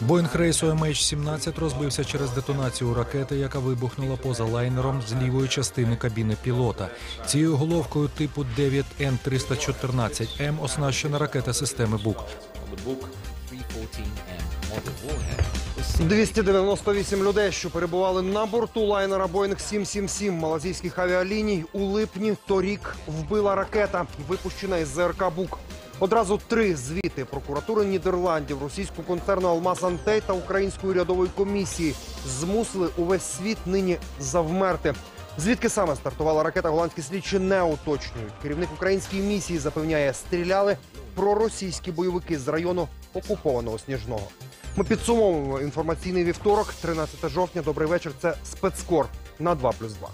Боїнг рейсу MH17 розбився через детонацію ракети, яка вибухнула поза лайнером з лівої частини кабіни пілота. Цією головкою типу 9Н314М оснащена ракета системи БУК. on the book 314M model warhead was 298 людей, що перебували на борту лайнера Боїнг 777 малазійських авіаліній у липні торік вбила ракета, випущена із ЗРК БУК. Одразу три звіти прокуратури Нідерландів, російського концерну Алмаз Антей та української урядової комісії змусили увесь світ нині завмерти. Звідки саме стартувала ракета, голландські слідчі не уточнюють. Керівник української місії запевняє, стріляли проросійські бойовики з району окупованого Сніжного. Ми підсумовуємо інформаційний вівторок, 13 жовтня. Добрий вечір. Це спецкор на 2 плюс 2.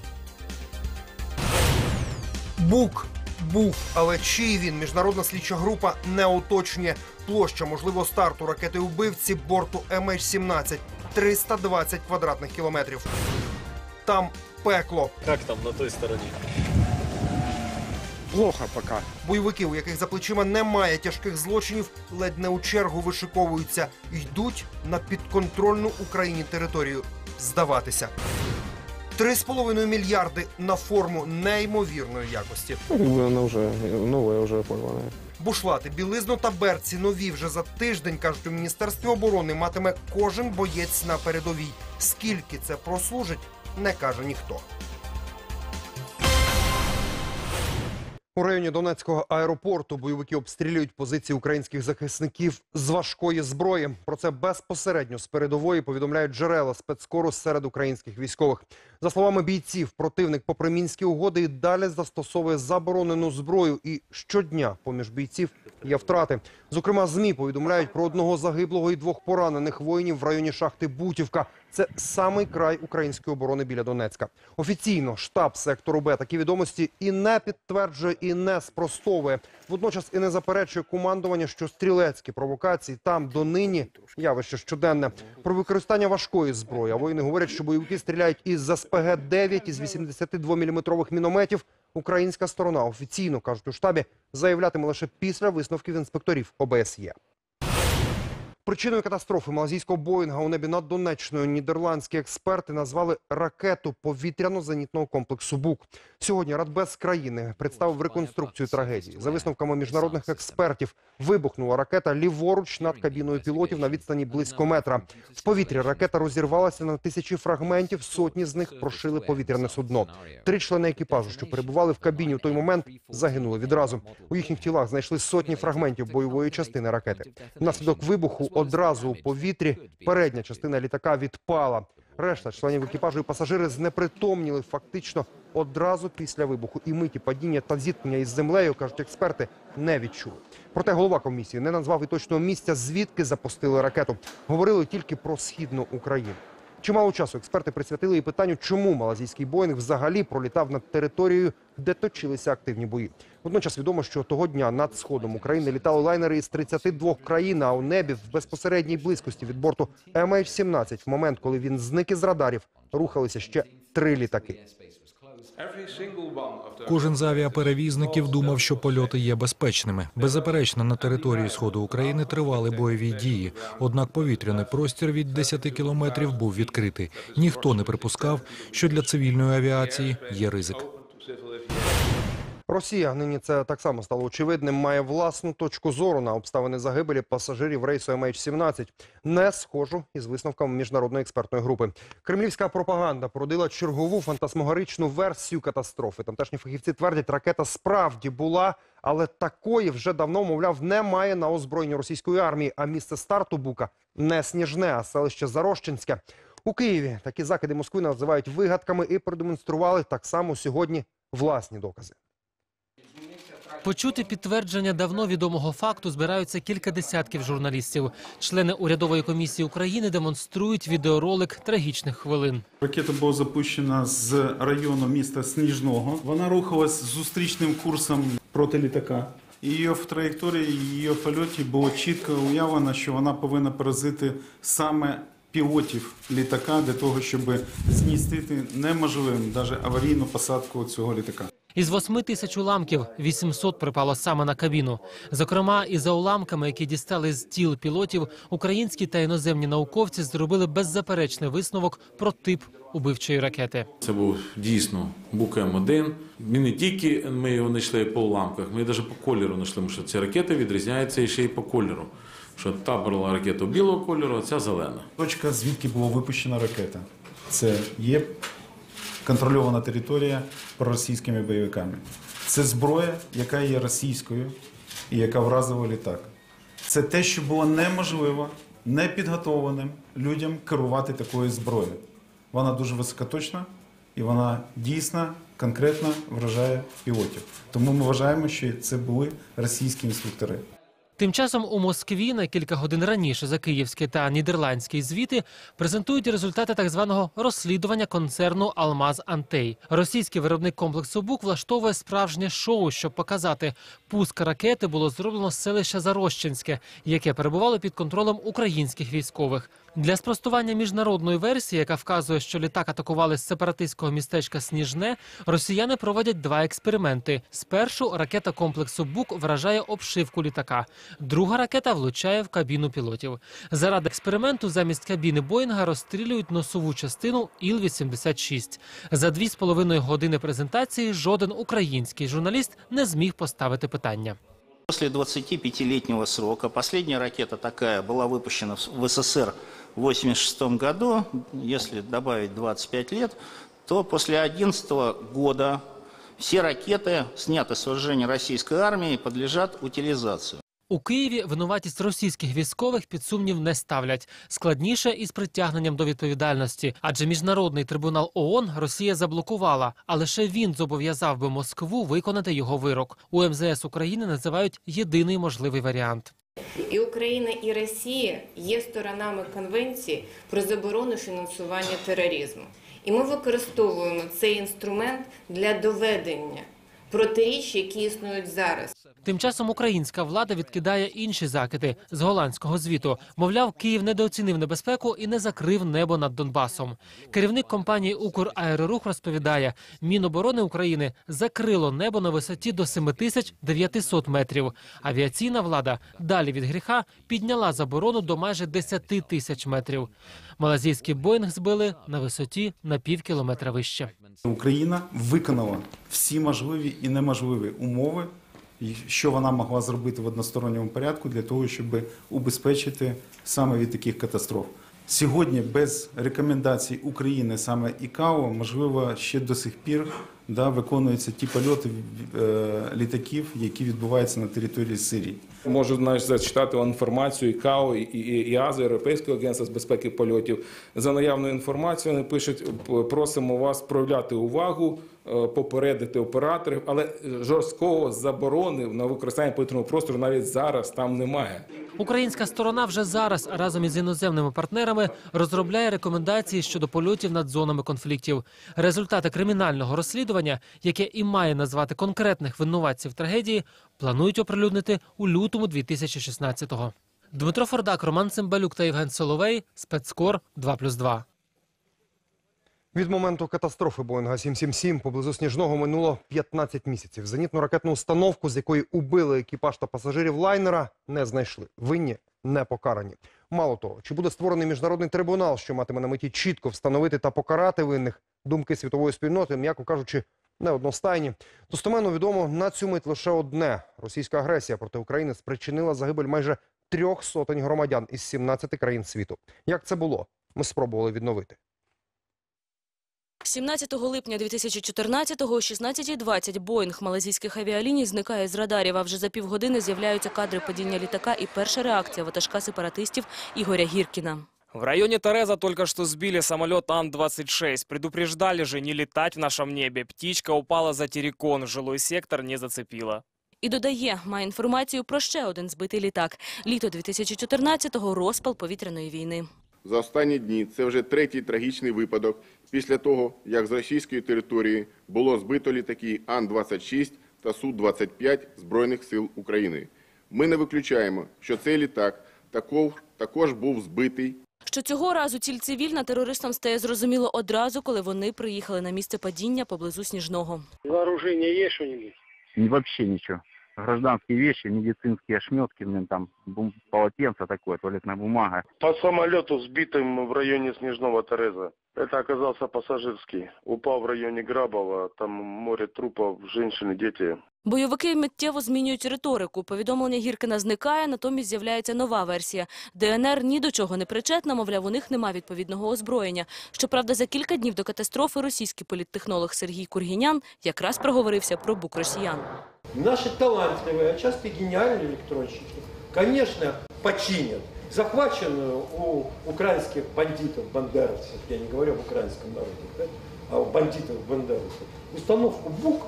Бук був, але чий він? Міжнародна слідча група не уточнює. Площа можливого старту ракети убивці борту MH17 – 320 квадратних кілометрів. Там пекло. Как там на той стороне? Плохо пока. Бойовики, у яких за плечима немає тяжких злочинів, ледь не у чергу вишиковуються, йдуть на підконтрольну Україні територію здаватися. Три з половиною мільярди на форму неймовірної якості. Ну, как бы она уже новая, уже порванная. Бушлати, білизну та берці нові вже за тиждень кажуть у міністерстві оборони матиме кожен боєць на передовій. Скільки це прослужить, не каже ніхто. У районі Донецького аеропорту бойовики обстрілюють позиції українських захисників з важкої зброї. Про це безпосередньо з передової повідомляють джерела спецкору серед українських військових. За словами бійців, противник, попри мінські угоди, і далі застосовує заборонену зброю. І щодня поміж бійців є втрати. Зокрема, змі повідомляють про одного загиблого і двох поранених воїнів в районі шахти Бутівка. Це самий край української оборони біля Донецька. Офіційно штаб сектору Б такі відомості і не підтверджує, і не спростовує. Водночас і не заперечує командування, що стрілецькі провокації там донині явище щоденне. Про використання важкої зброї. А воїни говорять, що бойовики стріляють із СПГ 9 із 82 мм мінометів. Українська сторона офіційно кажуть у штабі заявлятиме лише після висновків інспекторів ОБСЄ. Причиною катастрофи малазійського Боїнга у небі над Донеччиною нідерландські експерти назвали ракету повітряно-зенітного комплексу БУК. Сьогодні Радбез країни представив реконструкцію трагедії. За висновками міжнародних експертів, вибухнула ракета ліворуч над кабіною пілотів на відстані близько метра. В повітрі ракета розірвалася на тисячі фрагментів. Сотні з них прошили повітряне судно. Три члени екіпажу, що перебували в кабіні у той момент, загинули відразу. У їхніх тілах знайшли сотні фрагментів бойової частини ракети. Внаслідок вибуху одразу у повітрі передня частина літака відпала. Решта членів екіпажу і пасажири знепритомніли фактично одразу після вибуху. І миті падіння та зіткнення із землею, кажуть експерти, не відчули. Проте голова комісії не назвав і точного місця, звідки запустили ракету. Говорили тільки про східну Україну. Чимало часу експерти присвятили і питанню, чому малазійський Боїнг взагалі пролітав над територією, де точилися активні бої. Водночас відомо, що того дня над сходом України літали лайнери із 32 країн, а у небі в безпосередній близькості від борту MH17 в момент, коли він зник із радарів, рухалися ще три літаки. Кожен з авіаперевізників думав, що польоти є безпечними. Беззаперечно, на території сходу України тривали бойові дії. Однак повітряний простір від 10 кілометрів був відкритий. Ніхто не припускав, що для цивільної авіації є ризик. Росія нині це так само стало очевидним. Має власну точку зору на обставини загибелі пасажирів рейсу MH17. Не схожу із висновками міжнародної експертної групи. Кремлівська пропаганда породила чергову фантасмогоричну версію катастрофи. Тамтешні фахівці твердять, ракета справді була, але такої вже давно, мовляв, немає на озброєнні російської армії. А місце старту бука не сніжне, а селище Зарощинське. У Києві такі закиди Москви називають вигадками і продемонстрували так само сьогодні власні докази. Почути підтвердження давно відомого факту збираються кілька десятків журналістів. Члени урядової комісії України демонструють відеоролик трагічних хвилин. Ракета була запущена з району міста Сніжного. Вона рухалась зустрічним курсом проти літака. Її в траєкторії, її в польоті було чітко уявлено, що вона повинна поразити саме пілотів літака для того, щоб змістити неможливим навіть аварійну посадку цього літака. Із 8 тисяч уламків 800 припало саме на кабіну. Зокрема, і за уламками, які дістали з тіл пілотів, українські та іноземні науковці зробили беззаперечний висновок про тип убивчої ракети. Це був дійсно Бук М1. Ми не тільки ми його знайшли по уламках, ми навіть по кольору знайшли, тому що ці ракети відрізняються ще й по кольору. Що та була ракета білого кольору, а ця зелена. Точка, звідки була випущена ракета. Це є контрольована територія проросійськими бойовиками. Це зброя, яка є російською і яка вразила літак. Це те, що було неможливо непідготованим людям керувати такою зброєю. Вона дуже високоточна і вона дійсно конкретно вражає пілотів. Тому ми вважаємо, що це були російські інструктори. Тим часом у Москві на кілька годин раніше за київські та нідерландські звіти презентують результати так званого розслідування концерну Алмаз Антей. Російський виробник комплексу БУК влаштовує справжнє шоу, щоб показати, пуск ракети було зроблено з селища Зарощенське, яке перебувало під контролем українських військових. Для спростування міжнародної версії, яка вказує, що літак атакували з сепаратистського містечка Сніжне, росіяни проводять два експерименти. Спершу ракета комплексу БУК вражає обшивку літака. Друга ракета влучає в кабіну пілотів. Заради експерименту замість кабіни Боїнга розстрілюють носову частину Іл-86. За дві з половиною години презентації жоден український журналіст не зміг поставити питання. После 25-летнего срока последняя ракета такая была выпущена в СССР в 1986 году. Если добавить 25 лет, то после 2011 года все ракеты, снятые с вооружения российской армии, подлежат утилизации. У Києві винуватість російських військових під сумнів не ставлять. Складніше із притягненням до відповідальності, адже міжнародний трибунал ООН Росія заблокувала, а лише він зобов'язав би Москву виконати його вирок. У МЗС України називають єдиний можливий варіант. І Україна і Росія є сторонами конвенції про заборону фінансування тероризму. І ми використовуємо цей інструмент для доведення протиріч, які існують зараз. Тим часом українська влада відкидає інші закиди з голландського звіту. Мовляв, Київ недооцінив небезпеку і не закрив небо над Донбасом. Керівник компанії «Украерорух» розповідає, Міноборони України закрило небо на висоті до 7900 метрів. Авіаційна влада далі від гріха підняла заборону до майже 10 тисяч метрів. Малазійський Боїнг збили на висоті на пів кілометра вище. Україна виконала всі можливі і неможливі умови, що вона могла зробити в односторонньому порядку для того, щоб убезпечити саме від таких катастроф. Сьогодні без рекомендацій України саме ІКАО, можливо, ще до сих пір да, виконуються ті польоти е, літаків, які відбуваються на території Сирії. Можу навіть зачитати інформацію і КАО, і, і, і Європейського агентства з безпеки польотів. За наявною інформацією вони пишуть, просимо вас проявляти увагу, попередити операторів, але жорсткого заборони на використання повітряного простору навіть зараз там немає. Українська сторона вже зараз разом із іноземними партнерами розробляє рекомендації щодо польотів над зонами конфліктів. Результати кримінального розслідування, яке і має назвати конкретних винуватців трагедії, планують оприлюднити у лютому 2016-го. Дмитро Фордак, Роман Цимбалюк та Євген Соловей. Спецкор 2+,2. Від моменту катастрофи Боїнга 777 поблизу Сніжного минуло 15 місяців. Зенітну ракетну установку, з якої убили екіпаж та пасажирів лайнера, не знайшли. Винні не покарані. Мало того, чи буде створений міжнародний трибунал, що матиме на меті чітко встановити та покарати винних, думки світової спільноти, м'яко кажучи, неодностайні. Достоменно відомо на цю мить лише одне: російська агресія проти України спричинила загибель майже трьох сотень громадян із 17 країн світу. Як це було? Ми спробували відновити. 17 липня 2014-го о 16.20 Боїнг малазійських авіаліній зникає з радарів, а вже за півгодини з'являються кадри падіння літака і перша реакція ватажка сепаратистів Ігоря Гіркіна. В районе Тереза только что сбили самолет Ан-26. Предупреждали же не летать в нашем небе. Птичка упала за террикон, жилой сектор не зацепила. І додає, має інформацію про ще один збитий літак. Літо 2014-го – розпал повітряної війни. За останні дні це вже третій трагічний випадок після того, як з російської території було збито літаки Ан-26 та Су-25 Збройних сил України. Ми не виключаємо, що цей літак також, також був збитий Що цього разу ціль цивільна терористам стає зрозуміло одразу, коли вони приїхали на місце падіння поблизу Сніжного. Вооружение есть что-нибудь? Вообще ничего. Гражданские вещи, медицинские ошметки, там бум- полотенце такое, туалетная бумага. По самолету, сбитым в районе Снежного Тереза. Это оказался пассажирский. Упал в районе Грабова. Там море трупов, женщины, дети. Бойовики миттєво змінюють риторику. Повідомлення Гіркина зникає, натомість з'являється нова версія. ДНР ні до чого не причетна, мовляв, у них нема відповідного озброєння. Щоправда, за кілька днів до катастрофи російський політтехнолог Сергій Кургінян якраз проговорився про бук росіян. Наши талантливые, а часто гениальные электронщики, конечно, починят. Захваченную у украинских бандитов, бандеровцев, я не говорю об украинском народе, а о бандитов, бандеровцев, установку БУК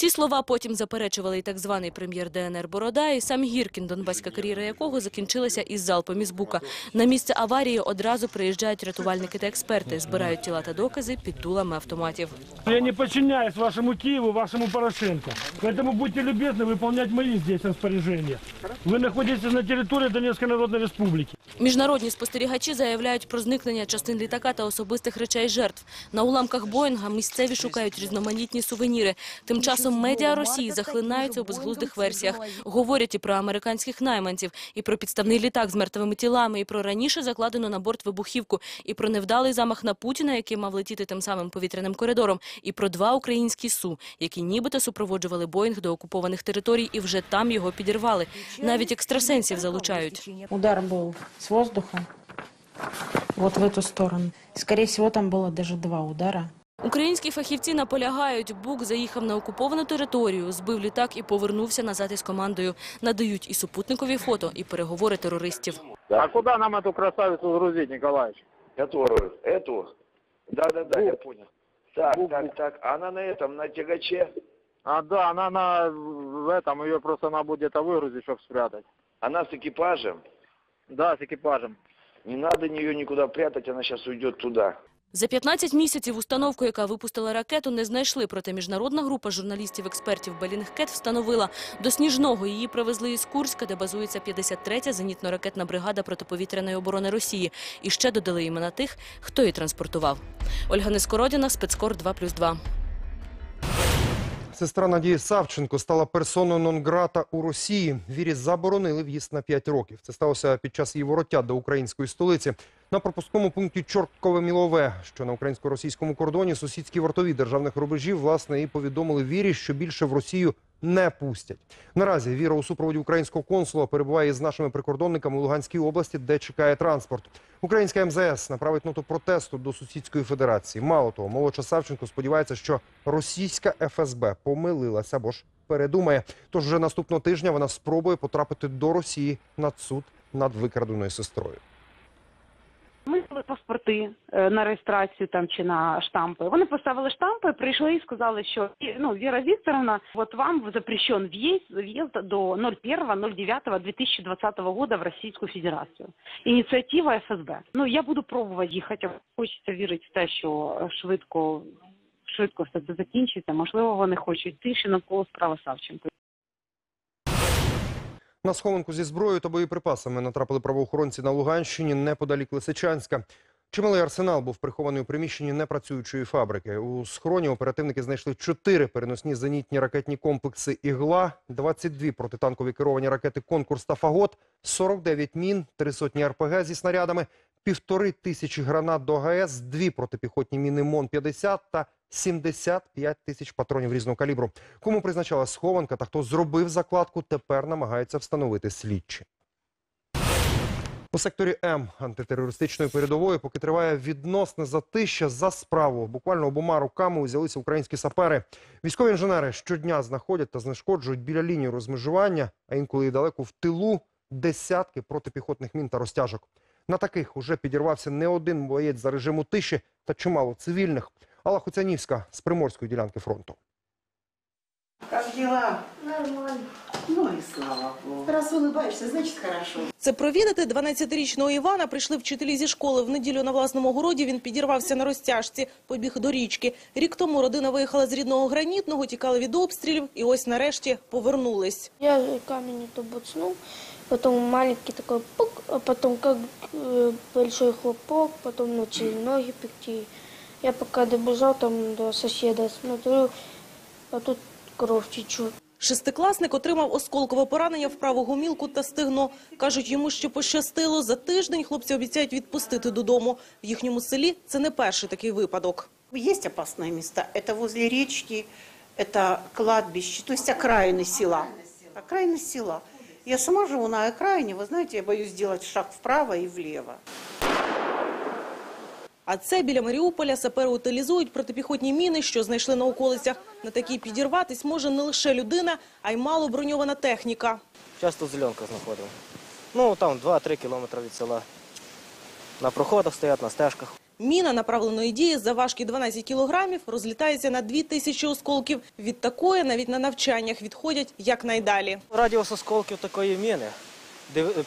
Ці слова потім заперечували і так званий прем'єр ДНР Борода, і сам Гіркін, донбаська кар'єра якого закінчилася із залпом із бука. На місце аварії одразу приїжджають рятувальники та експерти, збирають тіла та докази під дулами автоматів. Я не подчиняюсь вашему Киеву, вашему Порошенко. Поэтому будьте любезны выполнять мои здесь распоряжения. Вы находитесь на территории Донецкой Народной Республики. Міжнародні спостерігачі заявляють про зникнення частин літака та особистих речей жертв. На уламках Боїнга місцеві шукають різноманітні сувеніри. Тим часом медіа Росії захлинаються у безглуздих версіях. Говорять і про американських найманців, і про підставний літак з мертвими тілами, і про раніше закладену на борт вибухівку, і про невдалий замах на Путіна, який мав летіти тим самим повітряним коридором, і про два українські су, які нібито супроводжували Боїнг до окупованих територій і вже там його підірвали. Навіть екстрасенсів залучають. Удар был с воздуха, вот в эту сторону. Скорее всего, там было даже два удара. Українські фахівці наполягають, Бук заїхав на окуповану територію, збив літак і повернувся назад із командою. Надають і супутникові фото, і переговори терористів. А куда нам эту красавицу грузить, Николаевич? Которую? Эту? Да-да-да, я понял. Так, так, так. Она на этом, на тягаче. А, да, она на, в этом, ее просто надо будет где-то выгрузить, чтобы спрятать. Она с экипажем. Да, с экипажем. Не надо ее никуда прятать, она сейчас уйдет туда. За 15 місяців установку, яка випустила ракету, не знайшли. Проте міжнародна група журналістів-експертів Белінгкет встановила. До Сніжного її привезли із Курська, де базується 53-я зенітно-ракетна бригада протиповітряної оборони Росії. І ще додали імена тих, хто її транспортував. Ольга Нескородіна, спецкор 2+,2. Сестра Надії Савченко стала персоною нон-грата у Росії. Вірі заборонили в'їзд на 5 років. Це сталося під час її вороття до української столиці. На пропускному пункті Чорткове-Мілове, що на українсько-російському кордоні, сусідські вартові державних рубежів, власне, і повідомили Вірі, що більше в Росію не пустять. Наразі Віра у супроводі українського консула перебуває із нашими прикордонниками у Луганській області, де чекає транспорт. Українська МЗС направить ноту протесту до сусідської федерації. Мало того, молодша Савченко сподівається, що російська ФСБ помилилася або ж передумає. Тож вже наступного тижня вона спробує потрапити до Росії над суд над викраденою сестрою. Ми взяли паспорти е, на реєстрацію там чи на штампи. Вони поставили штампи, прийшли і сказали, що ну Віра Вікторовна, от вам запрещен в'їзд в'їзд до 01.09.2020 года в Російську Федерацію. Ініціатива ФСБ. Ну я буду пробувати їхати. Хочеться вірити в те, що швидко швидко все це закінчиться. Можливо, вони хочуть тиші навколо справи Савченко. На схованку зі зброєю та боєприпасами натрапили правоохоронці на Луганщині неподалік Лисичанська. Чималий арсенал був прихований у приміщенні непрацюючої фабрики. У схороні оперативники знайшли чотири переносні зенітні ракетні комплекси «Ігла», 22 протитанкові керовані ракети «Конкурс» та «Фагот», 49 мін, три сотні РПГ зі снарядами, півтори тисячі гранат до ГАЕС, дві протипіхотні міни МОН-50 та 75 тисяч патронів різного калібру. Кому призначала схованка та хто зробив закладку, тепер намагаються встановити слідчі. У секторі М антитерористичної передової, поки триває відносне затища за справу, буквально обома руками узялися українські сапери. Військові інженери щодня знаходять та знешкоджують біля лінії розмежування, а інколи і далеко в тилу десятки протипіхотних мін та розтяжок. На таких уже підірвався не один боєць за режиму тиші та чимало цивільних. Алла Хуцянівська з приморської ділянки фронту. Как дела? Нормально. Ну и слава богу. Раз улыбаешься, значит хорошо. Це провідати 12-річного Івана прийшли вчителі зі школи. В неділю на власному городі він підірвався на розтяжці, побіг до річки. Рік тому родина виїхала з рідного гранітного, тікали від обстрілів і ось нарешті повернулись. Я камінь то буцнув потом маленький такой пук, а потом как э, большой хлопок, потом начали ноги пекти. Я пока добежал там до соседа, смотрю, а тут кровь течет. Шестикласник отримав осколкове поранення в праву гомілку та стегно. Кажуть, йому ще пощастило. За тиждень хлопці обіцяють відпустити додому. В їхньому селі це не перший такий випадок. Есть опасные места. Это возле речки, это кладбище, то есть окраины села. Окраины села. Я сама живу на окраине, вы знаете, я боюсь сделать шаг вправо и влево. А це біля Маріуполя сапери утилізують протипіхотні міни, що знайшли на околицях. На такій підірватись може не лише людина, а й мало броньована техніка. Часто в зеленках знаходимо. Ну, там 2-3 кілометри від села. На проходах стоять, на стежках. Міна направленої дії за важкі 12 кілограмів розлітається на 2 тисячі осколків. Від такої навіть на навчаннях відходять якнайдалі. Радіус осколків такої міни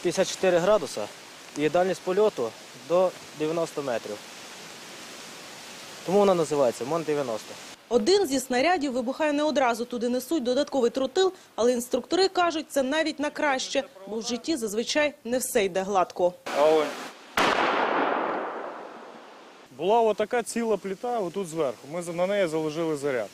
54 градуса і дальність польоту до 90 метрів. Тому вона називається МОН-90. Один зі снарядів вибухає не одразу. Туди несуть додатковий тротил, але інструктори кажуть, це навіть на краще, бо в житті зазвичай не все йде гладко. Була отака ціла пліта, отут зверху. Ми за- на неї заложили заряд.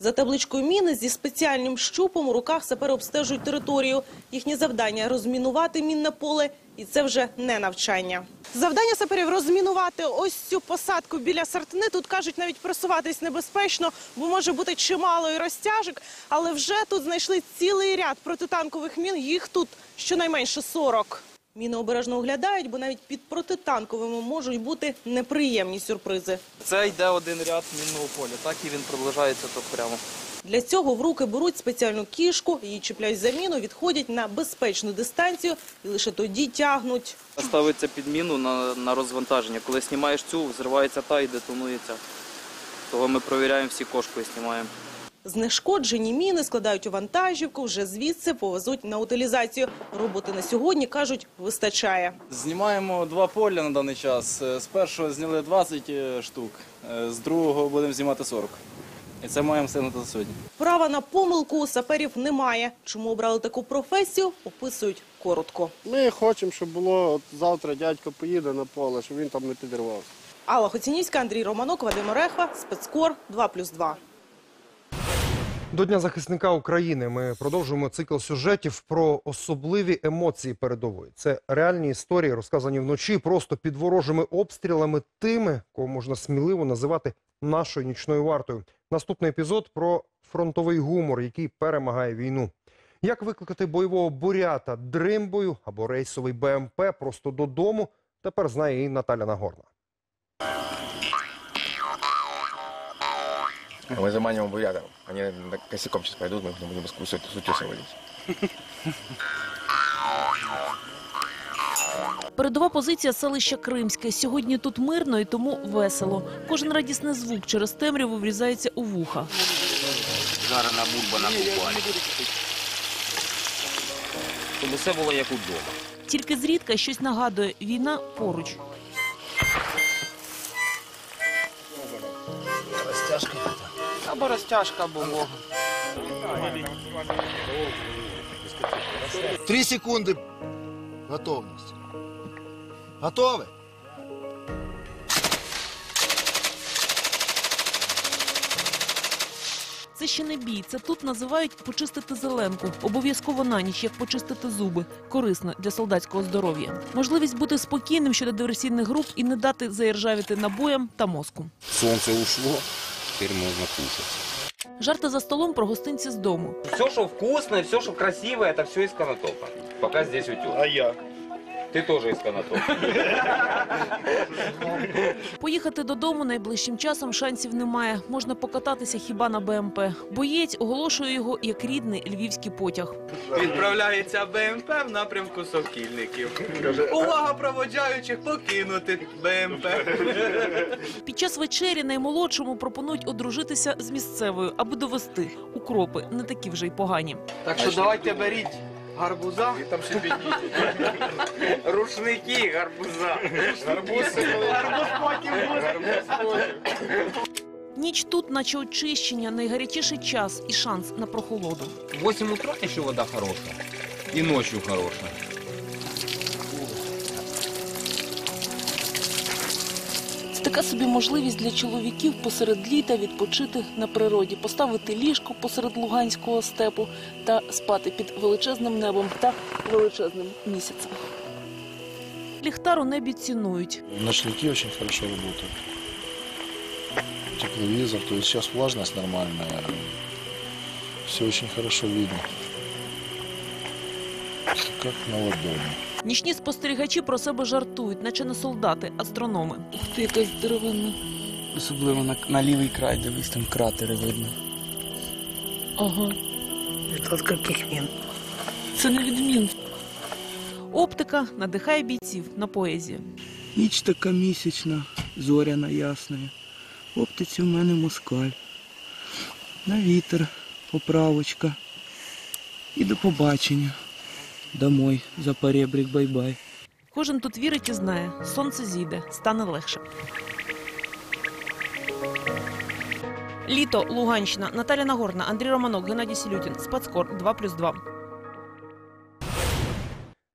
За табличкою міни зі спеціальним щупом у руках сапери обстежують територію. Їхнє завдання – розмінувати мінне поле, і це вже не навчання. Завдання саперів – розмінувати ось цю посадку біля сартни. Тут, кажуть, навіть просуватись небезпечно, бо може бути чимало і розтяжок. Але вже тут знайшли цілий ряд протитанкових мін. Їх тут щонайменше 40. Міни обережно оглядають, бо навіть під протитанковими можуть бути неприємні сюрпризи. Це йде один ряд мінного поля, так і він продовжається тут прямо. Для цього в руки беруть спеціальну кішку, її чіпляють за міну, відходять на безпечну дистанцію і лише тоді тягнуть. Ставиться під міну на, на розвантаження. Коли знімаєш цю, взривається та і детонується. Того ми перевіряємо всі кошки і знімаємо. Знешкоджені міни складають у вантажівку, вже звідси повезуть на утилізацію. Роботи на сьогодні, кажуть, вистачає. Знімаємо два поля на даний час. Е, З першого зняли 20 е, штук, е, з другого будемо знімати 40. І це маємо встигнути за сьогодні. Права на помилку у саперів немає. Чому обрали таку професію, описують коротко. Ми хочемо, щоб було от завтра дядько поїде на поле, щоб він там не підірвався. Алла Хоцінівська, Андрій Романок, Вадим Орехва, спецкор 2+,2. До Дня захисника України ми продовжуємо цикл сюжетів про особливі емоції передової. Це реальні історії, розказані вночі, просто під ворожими обстрілами тими, кого можна сміливо називати нашою нічною вартою. Наступний епізод про фронтовий гумор, який перемагає війну. Як викликати бойового бурята дримбою або рейсовий БМП просто додому, тепер знає і Наталя Нагорна. Мы заманиваем бурятов. Они на- косяком сейчас пойдут, мы их будем с с утеса валить. Передова позиція селища Кримське. Сьогодні тут мирно і тому весело. Кожен радісний звук через темряву врізається у вуха. Бульба на купалі. Щоб усе було як удома. Тільки зрідка щось нагадує – війна поруч. Або розтяжка, або. Три секунди. Готовність. Готові? Це ще не бій. Це тут називають почистити зеленку. Обов'язково на ніч, як почистити зуби. Корисно для солдатського здоров'я. Можливість бути спокійним щодо диверсійних груп і не дати заіржавіти набоям та мозку. Сонце ушло, тепер можна кушати. Жарти за столом про гостинці з дому. Все, що вкусне, все, що красиве, це все із Конотопа. Поки здесь утюг. А я? Ты тоже из Конотопа. Поїхати додому найближчим часом шансів немає. Можна покататися хіба на БМП. Боєць оголошує його як рідний львівський потяг. Відправляється БМП в напрямку Сокільників. Увага проводжаючих покинути БМП. Під час вечері наймолодшому пропонують одружитися з місцевою, аби довести укропи не такі вже й погані. Так що давайте беріть гарбуза. І там ще Рушники, гарбуза. Гарбуз, гарбуз потім буде. Ніч тут, наче очищення, найгарячіший час і шанс на прохолоду. 8 утра ще вода хороша, і ночі хорошая. Така собі можливість для чоловіків посеред літа відпочити на природі, поставити ліжко посеред луганського степу та спати під величезним небом та величезним місяцем. Ліхтар у небі цінують. Ночники очень хорошо работают. Тепловизор, то есть сейчас влажность нормальная. Все очень хорошо видно. Как на ладони. Нічні спостерігачі про себе жартують, наче не солдати, астрономи. Ух ти, якась деревина. Особливо на, на лівий край, дивись, там кратери видно. Ага. Від скольких він? Це не відмін. Оптика надихає бійців на поезі. Ніч така місячна, зоряна ясна. В оптиці в мене москаль. На вітер, поправочка. І до побачення. Домой, за поребрик, бай-бай. Кожен тут вірить і знає, сонце зійде, стане легше. Літо, Луганщина, Наталя Нагорна, Андрій Романок, Геннадій Сілютін, Спацкор 2+,2.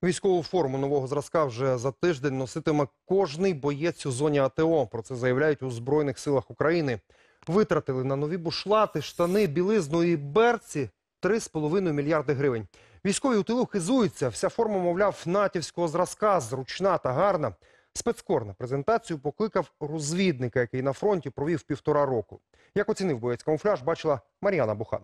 Військову форму нового зразка вже за тиждень носитиме кожний боєць у зоні АТО. Про це заявляють у Збройних силах України. Витратили на нові бушлати, штани, білизну і берці 3,5 мільярди гривень. Військові у тилу хизуються. Вся форма, мовляв, натівського зразка, зручна та гарна. Спецкор на презентацію покликав розвідника, який на фронті провів півтора року. Як оцінив боєць камуфляж, бачила Мар'яна Бухан.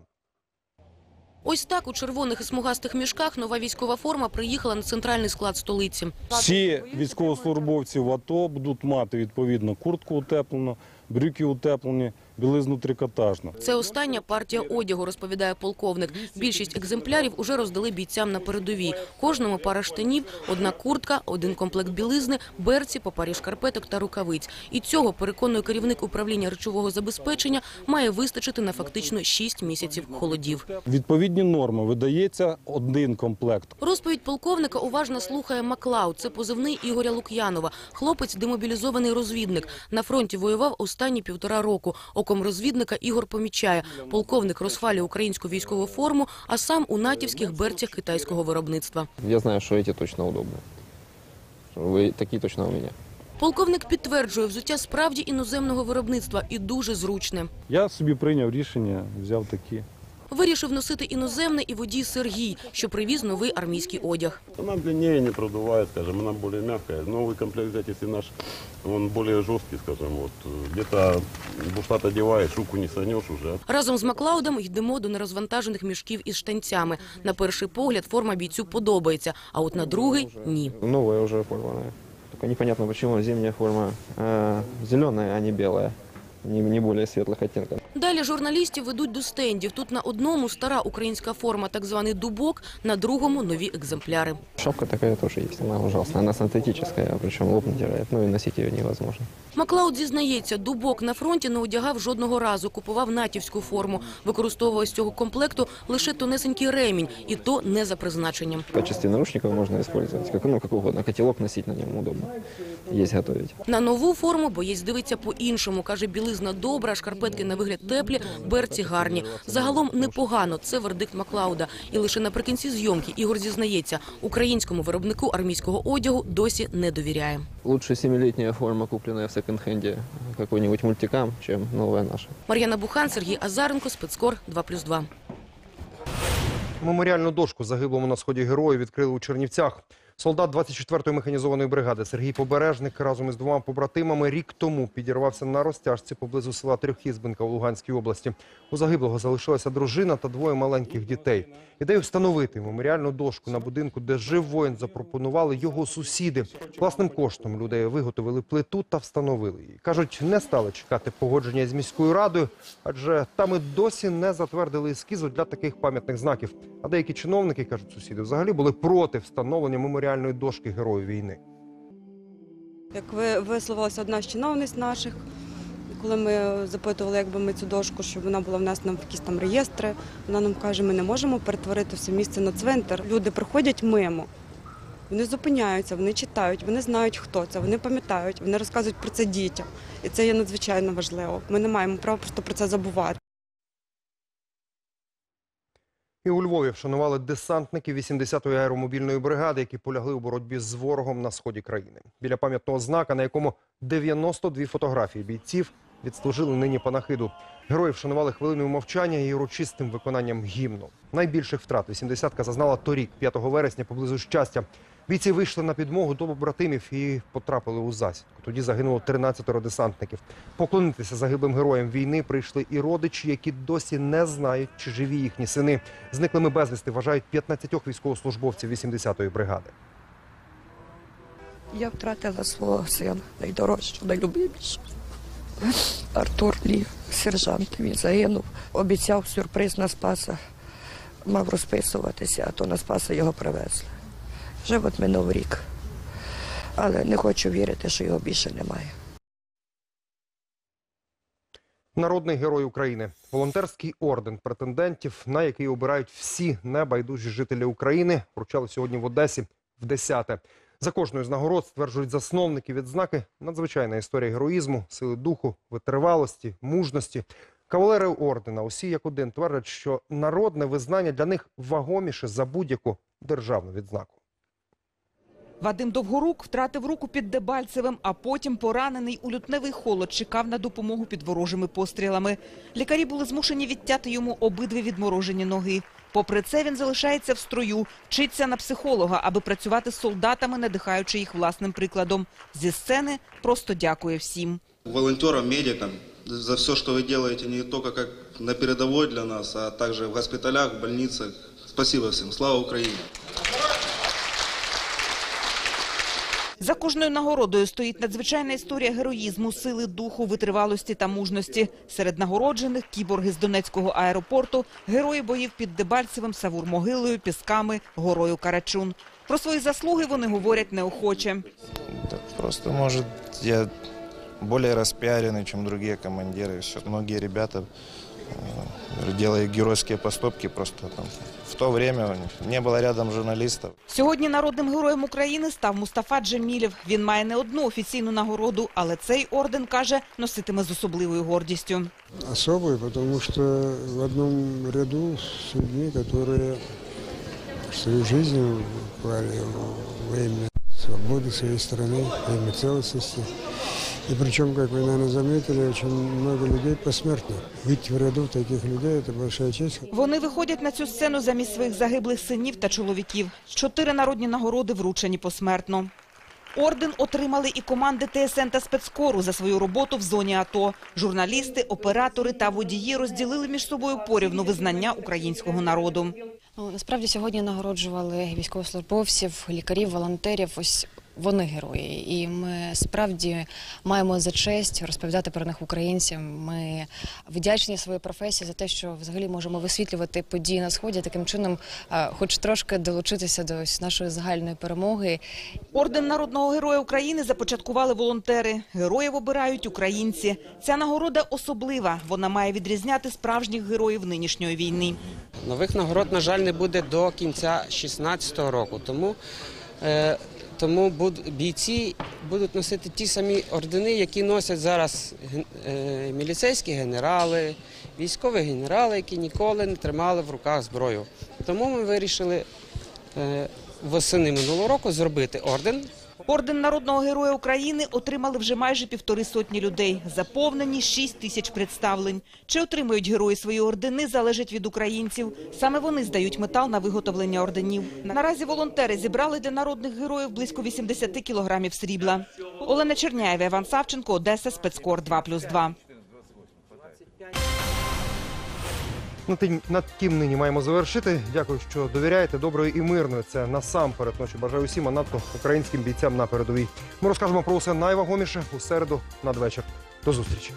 Ось так у червоних і смугастих мішках нова військова форма приїхала на центральний склад столиці. Всі військовослужбовці в АТО будуть мати відповідно куртку утеплену, брюки утеплені, білизну трикотажну. Це остання партія одягу, розповідає полковник. Більшість екземплярів уже роздали бійцям на передовій. Кожному пара штанів, одна куртка, один комплект білизни, берці, по парі шкарпеток та рукавиць. І цього, переконує керівник управління речового забезпечення, має вистачити на фактично 6 місяців холодів. Відповідні норми видається один комплект. Розповідь полковника уважно слухає Маклауд. Це позивний Ігоря Лук'янова. Хлопець – демобілізований розвідник. На фронті воював останні півтора року. Оком розвідника Ігор помічає. Полковник розхвалює українську військову форму, а сам у натівських берцях китайського виробництва. Я знаю, что эти точно удобны. Вы такие точно у меня. Полковник підтверджує, взуття справді іноземного виробництва і дуже зручне. Я собі прийняв рішення, взяв такі. Вирішив носити іноземне і водій Сергій, що привіз новий армійський одяг. Она длиннее не продувает, скажем, она более мягкая. Новый комплект взять, если наш, он более жесткий, скажем, вот. Где-то бушлат одеваешь, руку не санешь уже. Разом з Маклаудом йдемо до нерозвантажених мішків із штанцями. На перший погляд форма бійцю подобається, а от на другий – ні. Новая уже порванная. Только непонятно, почему зимняя форма э, зеленая, а не белая. Не, не более светлых оттенков. Далі журналістів ведуть до стендів. Тут на одному стара українська форма, так званий дубок, на другому – нові екземпляри. Шапка така тоже є, вона ужасна, вона синтетична, причому лоб натирает. Ну і носити її невозможно. Маклауд зізнається, дубок на фронті не одягав жодного разу, купував натівську форму. Використовував з цього комплекту лише тонесенький ремінь, і то не за призначенням. В качестве наручников можно использовать, как, ну, как угодно. Котелок носить на нем удобно. Есть готовить. На нову форму боєць дивиться по-іншому. Каже, білизна добра, шкарпетки на вигляд теплі, берці гарні. Загалом непогано, це вердикт Маклауда. І лише наприкінці зйомки Ігор зізнається, українському виробнику армійського одягу досі не довіряє. Лучше семилетняя форма, купленная в секонд-хенде какой-нибудь мультикам, чем новая наша. Мар'яна Бухан, Сергій Азаренко, спецкор 2+,2. Меморіальну дошку загиблому на сході герою відкрили у Чернівцях. Солдат 24-ї механізованої бригади Сергій Побережник разом із двома побратимами рік тому підірвався на розтяжці поблизу села Трьохізбинка у Луганській області. У загиблого залишилася дружина та двоє маленьких дітей. Ідею встановити меморіальну дошку на будинку, де жив воїн, запропонували його сусіди. Власним коштом людей виготовили плиту та встановили її. Кажуть, не стали чекати погодження з міською радою, адже там і досі не затвердили ескізу для таких пам'ятних знаків. А деякі чиновники, кажуть сусіди, взагалі були проти встановлення меморіальної дошки герою війни. Як ви висловилася одна з чиновниць наших, коли ми запитували, якби ми цю дошку, щоб вона була внесена в якісь там реєстри, вона нам каже, ми не можемо перетворити все місце на цвинтар. Люди приходять мимо, вони зупиняються, вони читають, вони знають, хто це, вони пам'ятають, вони розказують про це дітям. І це є надзвичайно важливо. Ми не маємо права просто про це забувати. І у Львові вшанували десантники 80-ї аеромобільної бригади, які полягли у боротьбі з ворогом на сході країни. Біля пам'ятного знака, на якому 92 фотографії бійців відслужили нині панахиду. Героїв вшанували хвилиною мовчання і урочистим виконанням гімну. Найбільших втрат 80-ка зазнала торік, 5 вересня, поблизу щастя. Бійці вийшли на підмогу до побратимів і потрапили у засідку. Тоді загинуло 13 десантників. Поклонитися загиблим героям війни прийшли і родичі, які досі не знають, чи живі їхні сини. Зниклими безвісти вважають 15 військовослужбовців 80-ї бригади. Я втратила свого сина, найдорожчого, найлюбимішого. Артур Лі, сержант, він загинув. Обіцяв сюрприз на Спаса. Мав розписуватися, а то на Спаса його привезли. Вже от минув рік. Але не хочу вірити, що його більше немає. Народний герой України, волонтерський орден претендентів, на який обирають всі небайдужі жителі України, вручали сьогодні в Одесі в 10-те. За кожною з нагород стверджують засновники відзнаки надзвичайна історія героїзму, сили духу, витривалості, мужності. Кавалери ордена, усі як один, твердять, що народне визнання для них вагоміше за будь-яку державну відзнаку. Вадим Довгорук втратив руку під Дебальцевим, а потім поранений у лютневий холод чекав на допомогу під ворожими пострілами. Лікарі були змушені відтяти йому обидві відморожені ноги. Попри це, він залишається в строю, вчиться на психолога, аби працювати з солдатами, надихаючи їх власним прикладом. Зі сцени просто дякує всім. волонтерам, медикам за все, что вы делаете не только как на передовой для нас, а также в госпиталях, в больницах. Спасибо всем. Слава Украине! За кожною нагородою стоїть надзвичайна історія героїзму, сили духу, витривалості та мужності. Серед нагороджених кіборги з Донецького аеропорту, герої боїв під Дебальцевим, Савур-Могилою, Пісками, горою Карачун. Про свої заслуги вони говорять неохоче. Да просто, может, я более распиаренный, чем другие командиры. Все. Многие ребята э, делают геройские поступки просто там. В то время не было рядом журналистов. Сьогодні народним героєм України став Мустафа Джемілєв. Він має не одну офіційну нагороду, але цей орден, каже, носитиме з особливою гордістю. особый, потому что в одном ряду с людьми, которые свою жизнь клали во имя свободы своей страны, во имя целостности. И причем, как вы, наверное, заметили, очень много людей посмертно. Быть в ряду таких людей – это большая честь. Вони виходять на цю сцену замість своїх загиблих синів та чоловіків. Чотири народні нагороди вручені посмертно. Орден отримали і команди ТСН та спецкору за свою роботу в зоні АТО. Журналісти, оператори та водії розділили між собою порівну визнання українського народу. Ну, насправді сьогодні нагороджували військовослужбовців, лікарів, волонтерів. Ось вони герої, і ми справді маємо за честь розповідати про них українцям. Ми вдячні своїй професії за те, що взагалі можемо висвітлювати події на сході, таким чином, е, хоч трошки долучитися до ось нашої загальної перемоги. Орден народного героя України започаткували волонтери. Героїв обирають українці. Ця нагорода особлива. Вона має відрізняти справжніх героїв нинішньої війни. Нових нагород, на жаль, не буде до кінця 2016 року. Тому, е, тому бійці будуть носити ті самі ордени, які носять зараз е, міліцейські генерали, військові генерали, які ніколи не тримали в руках зброю. Тому ми вирішили е, восени минулого року зробити орден. Орден народного героя України отримали вже майже півтори сотні людей. Заповнені 6 тисяч представлень. Чи отримують герої свої ордени, залежить від українців. Саме вони здають метал на виготовлення орденів. Наразі волонтери зібрали для народних героїв близько 80 кілограмів срібла. Олена Черняєва, Іван Савченко, Одеса, спецкор 2+,2. На тим, над тим нині маємо завершити. Дякую, що довіряєте. Доброї і мирної. Це насамперед ночі. Бажаю усім, а надто українським бійцям на передовій. Ми розкажемо про усе найвагоміше у середу надвечір. До зустрічі.